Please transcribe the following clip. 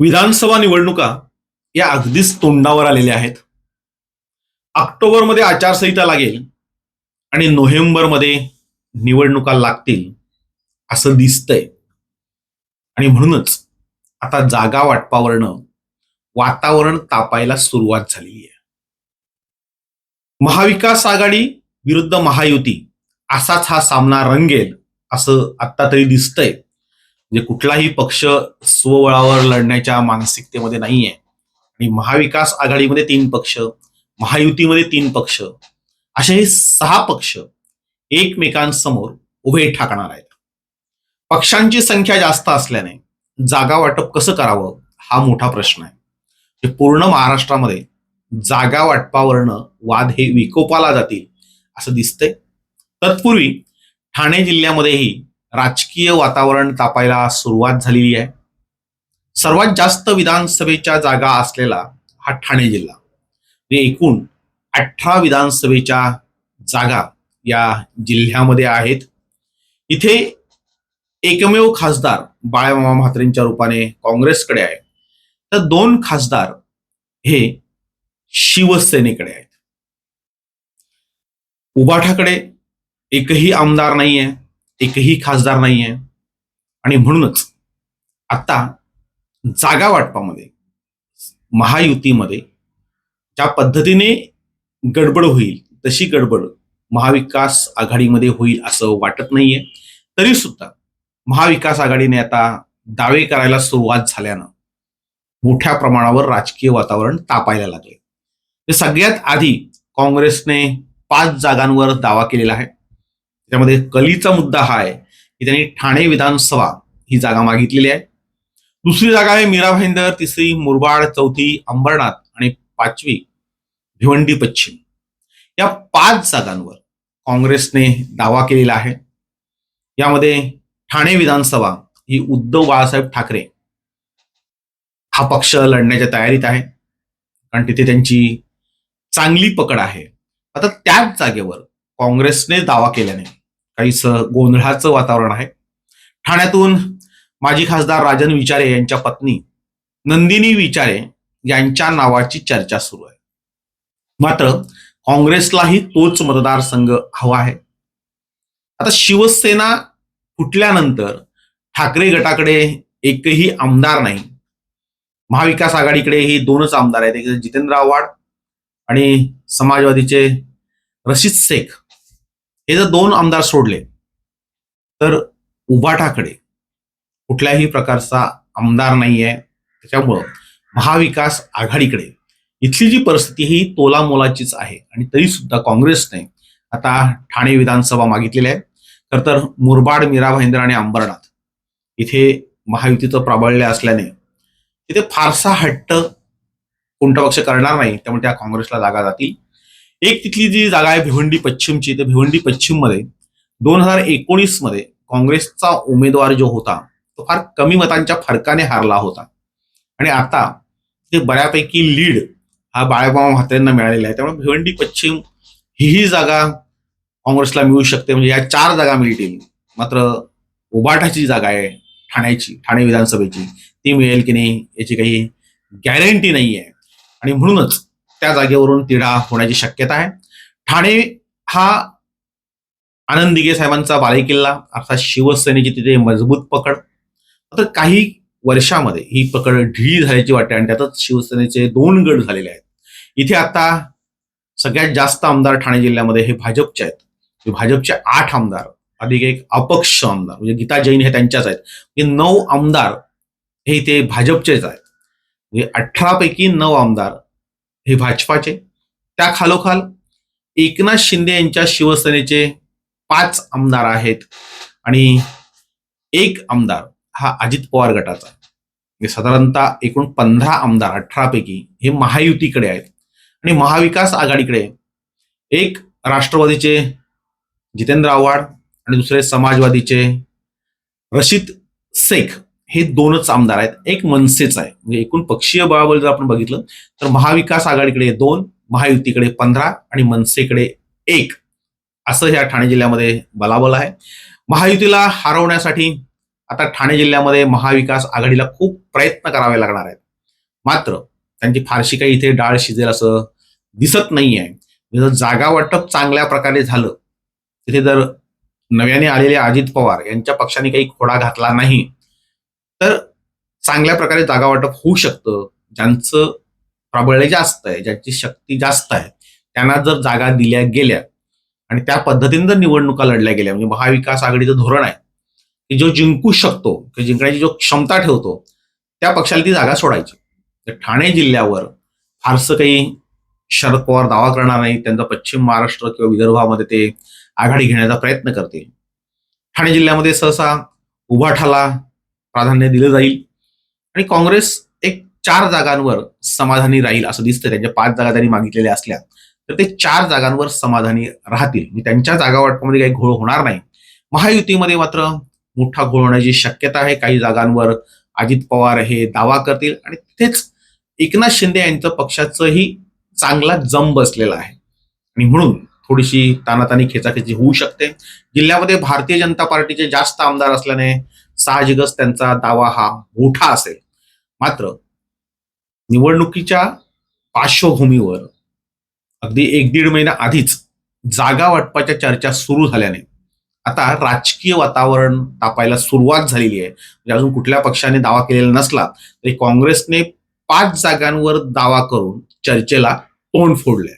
विधानसभा निवडणुका या अगदीच तोंडावर आलेल्या आहेत. ऑक्टोबरमध्ये आचारसंहिता लागेल आणि नोव्हेंबरमध्ये निवडणुका लागतील असं दिसतंय. आणि म्हणूनच आता जागा वाटपावरनं वातावरण तापायला सुरुवात झालेली आहे. महाविकास आघाडी विरुद्ध महायुती असाच हा सामना रंगेल असं आत्ता तरी दिसतंय. म्हणजे कुठलाही पक्ष स्वबळावर लढण्याच्या मानसिकतेमध्ये नाहीये. आणि महाविकास आघाडीमध्ये तीन पक्ष महायुतीमध्ये तीन पक्ष असे हे सहा पक्ष एकमेकांसमोर उभे ठाकणार आहेत. पक्षांची संख्या जास्त असल्याने जागा वाटप कसं करावं हा मोठा प्रश्न आहे. हे पूर्ण महाराष्ट्रामध्ये जागा वाटपावरनं वाद हे विकोपाला जातील असं दिसतंय. तत्पूर्वी ठाणे जिल्ह्यामध्येही राजकीय वातावरण तापायला सुरुवात झालेली आहे. सर्वात जास्त विधानसभेच्या जागा असलेला हा ठाणे जिल्हा. एकूण अठरा विधानसभेच्या जागा या जिल्ह्यामध्ये आहेत. इथे एकमेव खासदार बाळामामा म्हात्रेंच्या रूपाने काँग्रेसकडे आहे तर दोन खासदार हे शिवसेनेकडे आहेत. उबाठाकडे एकही आमदार नाहीये. एकही खासदार नाहीये. आणि म्हणूनच आता जागा वाटपामध्ये महायुतीमध्ये ज्या पद्धतीने गडबड होईल तशी गडबड महाविकास आघाडीमध्ये होईल असं वाटत नाहीये. तरी सुद्धा महाविकास आघाडीने आता दावे करायला सुरुवात झाल्यानं मोठ्या प्रमाणावर राजकीय वातावरण तापायला लागले म्हणजे सगळ्यात आधी काँग्रेसने पाच जागांवर दावा केलेला आहे. त्यामध्ये कलीचा मुद्दा हा आहे की त्यांनी ठाणे विधानसभा ही जागा मागितलेली आहे. दुसरी जागा आहे मीरा भाईंदर तिसरी मुरबाड चौथी अंबरनाथ आणि पाचवी भिवंडी पश्चिम. या पाच जागांवर काँग्रेसने दावा केलेला आहे. यामध्ये ठाणे विधानसभा ही उद्धव बाळासाहेब ठाकरे हा पक्ष लढण्याच्या तयारीत आहे. कारण तिथे त्यांची चांगली पकड आहे. आता त्याच जागेवर काँग्रेसने दावा केल्याने काहीस गोंधळाचं वातावरण आहे. ठाण्यातून माजी खासदार राजन विचारे यांच्या पत्नी नंदिनी विचारे यांच्या नावाची चर्चा सुरू आहे. मात्र काँग्रेसलाही तोच मतदारसंघ हवा आहे. आता शिवसेना फुटल्यानंतर ठाकरे गटाकडे एकही आमदार नाही. महाविकास आघाडीकडे ही दोनच आमदार आहेत. एक जितेंद्र आव्हाड आणि समाजवादीचे रशीद शेख. हे जर दोन आमदार सोडले तर उबाठाकडे कुठल्याही प्रकारचा आमदार नाही आहे त्याच्यामुळं महाविकास आघाडीकडे इथली जी परिस्थिती ही तोलामोलाचीच आहे. आणि तरी सुद्धा काँग्रेसने आता ठाणे विधानसभा मागितलेली आहे तर तर मुरबाड मीरा भाईंदर आणि अंबरनाथ इथे महायुतीचं प्राबल्य असल्याने तिथे फारसा हट्ट कोणता पक्ष करणार नाही. त्यामुळे त्या काँग्रेसला जागा जातील. एक तिथली जी जागा आहे भिवंडी पश्चिमची तर भिवंडी पश्चिममध्ये दोन हजार एकोणीसमध्ये काँग्रेसचा उमेदवार जो होता तो फार कमी मतांच्या फरकाने हारला होता. आणि आता ते बऱ्यापैकी लीड हा बाळाबाबा म्हात्रेंना मिळालेला आहे. त्यामुळे भिवंडी पश्चिम ही जागा काँग्रेसला मिळू शकते. म्हणजे या चार जागा मिळतील. मात्र उबाटाची जागा आहे ठाण्याची ठाणे विधानसभेची. ती मिळेल की नाही याची काही गॅरंटी नाही आहे आणि म्हणूनच त्या जागेवरून तिढा होण्याची शक्यता आहे. ठाणे हा आनंद दिगे साहेबांचा बालेकिल्ला अर्थात शिवसेनेची तिथे मजबूत पकड. तर काही वर्षामध्ये ही पकड ढिली झाल्याची वाटते आणि त्यातच शिवसेनेचे दोन गट झालेले आहेत. इथे आता सगळ्यात जास्त आमदार ठाणे जिल्ह्यामध्ये हे भाजपचे आहेत. भाजपचे आठ आमदार अधिक एक अपक्ष आमदार म्हणजे गीता जैन हे त्यांच्याच आहेत. म्हणजे नऊ आमदार हे इथे भाजपचेच आहेत. म्हणजे अठरापैकी नऊ आमदार हे भाजपाचे. त्या खालोखाल एकनाथ शिंदे यांच्या शिवसेनेचे पाच आमदार आहेत आणि एक आमदार हा अजित पवार गटाचा. म्हणजे साधारणतः एकूण पंधरा आमदार अठरापैकी हे महायुतीकडे आहेत. आणि महाविकास आघाडीकडे एक राष्ट्रवादीचे जितेंद्र आव्हाड आणि दुसरे समाजवादीचे रशीद शेख. हे दोनच आमदार आहेत. एक मनसेच आहे. म्हणजे एकूण पक्षीय बळाबळ जर आपण बघितलं तर महाविकास आघाडीकडे दोन महायुतीकडे पंधरा आणि मनसेकडे एक. असं ह्या ठाणे जिल्ह्यामध्ये बलाबल आहे. महायुतीला हरवण्यासाठी आता ठाणे जिल्ह्यामध्ये महाविकास आघाडीला खूप प्रयत्न करावे लागणार आहेत. मात्र त्यांची फारशी काही इथे डाळ शिजेल असं दिसत नाही आहे म्हणजे जर जागा वाटप चांगल्या प्रकारे झालं तिथे जर नव्याने आलेले अजित पवार यांच्या पक्षाने काही खोडा घातला नाही तर चांगल्या प्रकारे जागा वाटप होऊ शकतं. ज्यांचं प्राबल्य जास्त आहे ज्यांची शक्ती जास्त आहे त्यांना जर जागा दिल्या गेल्या आणि त्या पद्धतीने जर निवडणुका लढल्या गेल्या म्हणजे महाविकास आघाडीचं धोरण आहे की जो जिंकू शकतो किंवा जिंकण्याची जो क्षमता ठेवतो त्या पक्षाला ती जागा सोडायची. तर ठाणे जिल्ह्यावर फारसं काही शरद पवार दावा करणार नाही त्यांचा पश्चिम महाराष्ट्र किंवा विदर्भामध्ये ते आघाडी घेण्याचा प्रयत्न करतील. ठाणे जिल्ह्यामध्ये सहसा उभाठाला प्राधान्य दिलं जाईल. आणि काँग्रेस एक चार जागांवर समाधानी राहील असं दिसतं त्यांच्या पाच जागा त्यांनी मागितलेल्या असल्या तर ते चार जागांवर समाधानी राहतील. म्हणजे त्यांच्या जागा वाटपामध्ये काही घोळ होणार नाही. महायुतीमध्ये मात्र मोठा घोळ होण्याची शक्यता आहे. काही जागांवर अजित पवार हे दावा करतील. आणि तिथेच एकनाथ शिंदे यांचं पक्षाचंही चांगला जम बसलेला आहे. आणि म्हणून थोडीशी तानातानी खेचाखेची होऊ शकते. जिल्ह्यामध्ये भारतीय जनता पार्टीचे जास्त आमदार असल्याने साहजिकच त्यांचा दावा हा मोठा असेल. मात्र निवडणुकीच्या पार्श्वभूमीवर अगदी एक दीड महिना आधीच जागा वाटपाच्या चर्चा सुरू झाल्याने आता राजकीय वातावरण तापायला सुरुवात झालेली आहे. म्हणजे अजून कुठल्या पक्षाने दावा केलेला नसला तरी काँग्रेसने पाच जागांवर दावा करून चर्चेला तोंड फोडलंय.